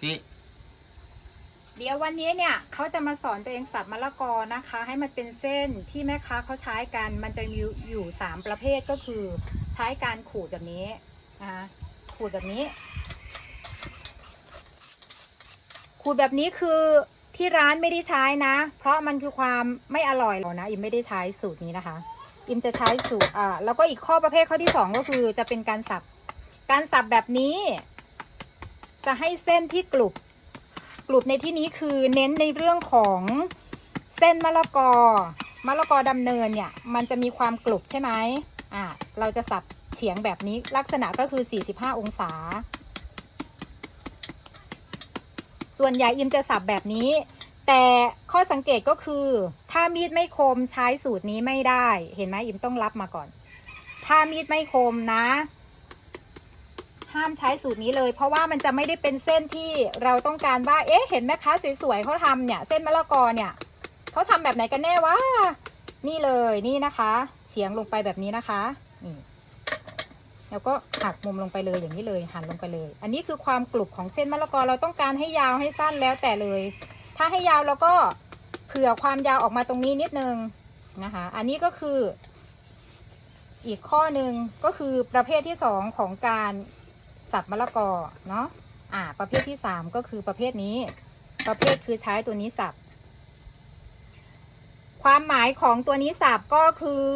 ที่เดี๋ยววันนี้เนี่ยเขาจะมาสอนตัวเองสับมะละกอนะคะ ให้มันเป็นเส้นที่แม่ค้าเขาใช้กันมันจะมีอยู่สามประเภทก็คือ ใช้การขูดแบบนี้นะคะขูดแบบนี้ ขูดแบบนี้คือที่ร้านไม่ได้ใช้นะ เพราะมันคือความไม่อร่อยหรอกนะอิมไม่ได้ใช้สูตรนี้นะคะ อิมจะใช้สูตรอ่าแล้วก็อีกข้อประเภทข้อที่สองก็คือจะเป็นการสับการสับแบบนี้ จะให้เส้นที่กรุบกรุบในที่นี้คือเน้นในเรื่องของเส้นมะละกอมะละกอดำเนินเนี่ย มันจะมีความกรุบใช่ไหมอ่าเราจะสับเฉียงแบบนี้ลักษณะก็คือ 45 องศา ส่วนใหญ่อิมจะสับแบบนี้ แต่ข้อสังเกตก็คือ ถ้ามีดไม่คมใช้สูตรนี้ไม่ได้ เห็นไหมอิมต้องรับมาก่อน ถ้ามีดไม่คมนะ ห้ามใช้สูตรนี้เลย เพราะว่ามันจะไม่ได้เป็นเส้นที่เราต้องการว่า เอ๊ะ เห็นแม่ค้าสวยๆเขาทำเนี่ย เส้นมะละกอเนี่ยเขาทำแบบไหนกันแน่วะนี่เลยนี่นะคะ เฉียงลงไปแบบนี้นะคะนี่แล้วก็หักมุมลงไปเลยอย่างนี้เลยหันลงไปเลย อันนี้คือความกรุบของเส้นมะละกอเราต้องการให้ยาวให้สั้นแล้วแต่เลย ถ้าให้ยาวเราก็เผื่อความยาวออกมาตรงนี้นิดนึงนะคะ อันนี้ก็คือ อีกข้อหนึ่งก็คือประเภทที่สองของการ สับมะละกอเนาะอ่า ประเภทที่สามก็คือประเภทนี้ ประเภทคือใช้ตัวนี้สับ ความหมายของตัวนี้สับก็คือ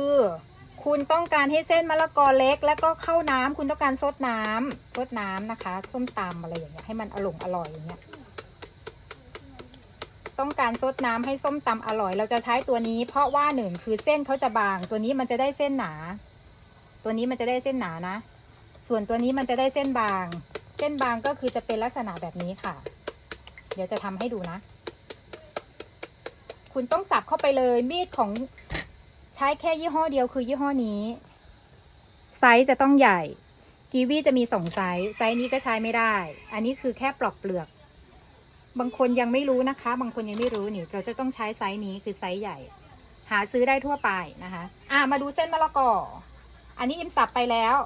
คุณต้องการให้เส้นมะละกอเล็ก แล้วก็เข้าน้ำคุณต้องการซดน้ำซดน้ำนะคะส้มตำอะไรอย่างเงี้ยให้มันอร่อยอร่อยอย่างเงี้ยต้องการซดน้ำให้ส้มตำอร่อย เราจะใช้ตัวนี้ เพราะว่าหนึ่งคือเส้นเขาจะบาง ตัวนี้มันจะได้เส้นหนา ตัวนี้มันจะได้เส้นหนานะ ส่วนตัวนี้มันจะได้เส้นบาง เส้นบางก็คือจะเป็นลักษณะแบบนี้ค่ะ เดี๋ยวจะทำให้ดูนะ คุณต้องสับเข้าไปเลยมีดของใช้แค่ยี่ห้อเดียวคือยี่ห้อนี้ ไซส์จะต้องใหญ่กีวีจะมีสองไซส์ไซส์นี้ก็ใช้ไม่ได้ อันนี้คือแค่ปลอกเปลือก บางคนยังไม่รู้นะคะ บางคนยังไม่รู้นี่ เราจะต้องใช้ไซส์นี้คือไซส์ใหญ่ หาซื้อได้ทั่วไปนะคะ อ่ามาดูเส้นมะละกอ อันนี้อิมสับไปแล้ว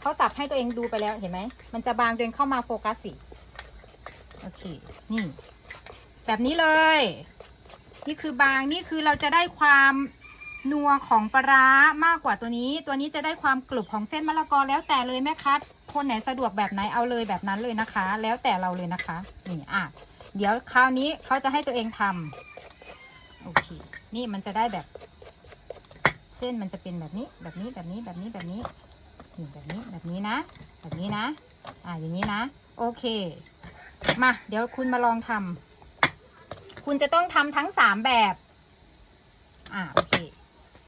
เขาสับให้ตัวเองดูไปแล้วเห็นไหม มันจะบางตัวเองเข้ามาโฟกัสสิโอเค นี่ แบบนี้เลย นี่คือบางนี่คือเราจะได้ความนัวของปลาร้ามากกว่าตัวนี้ ตัวนี้จะได้ความกรุบของเส้นมะละกอแล้วแต่เลยแม่คัดคนไหนสะดวกแบบไหนเอาเลยแบบนั้นเลยนะคะ แล้วแต่เราเลยนะคะ นี่อะ เดี๋ยวคราวนี้เขาจะให้ตัวเองทำโอเค นี่มันจะได้แบบ เส้นมันจะเป็นแบบนี้ แบบนี้แบบนี้แบบนี้แบบนี้ แบบนี้แบบนี้นะ แบบนี้นะ อ่าอย่างนี้นะ โอเค มา เดี๋ยวคุณมาลองทำคุณจะต้องทำทั้งสามแบบ อ่าโอเค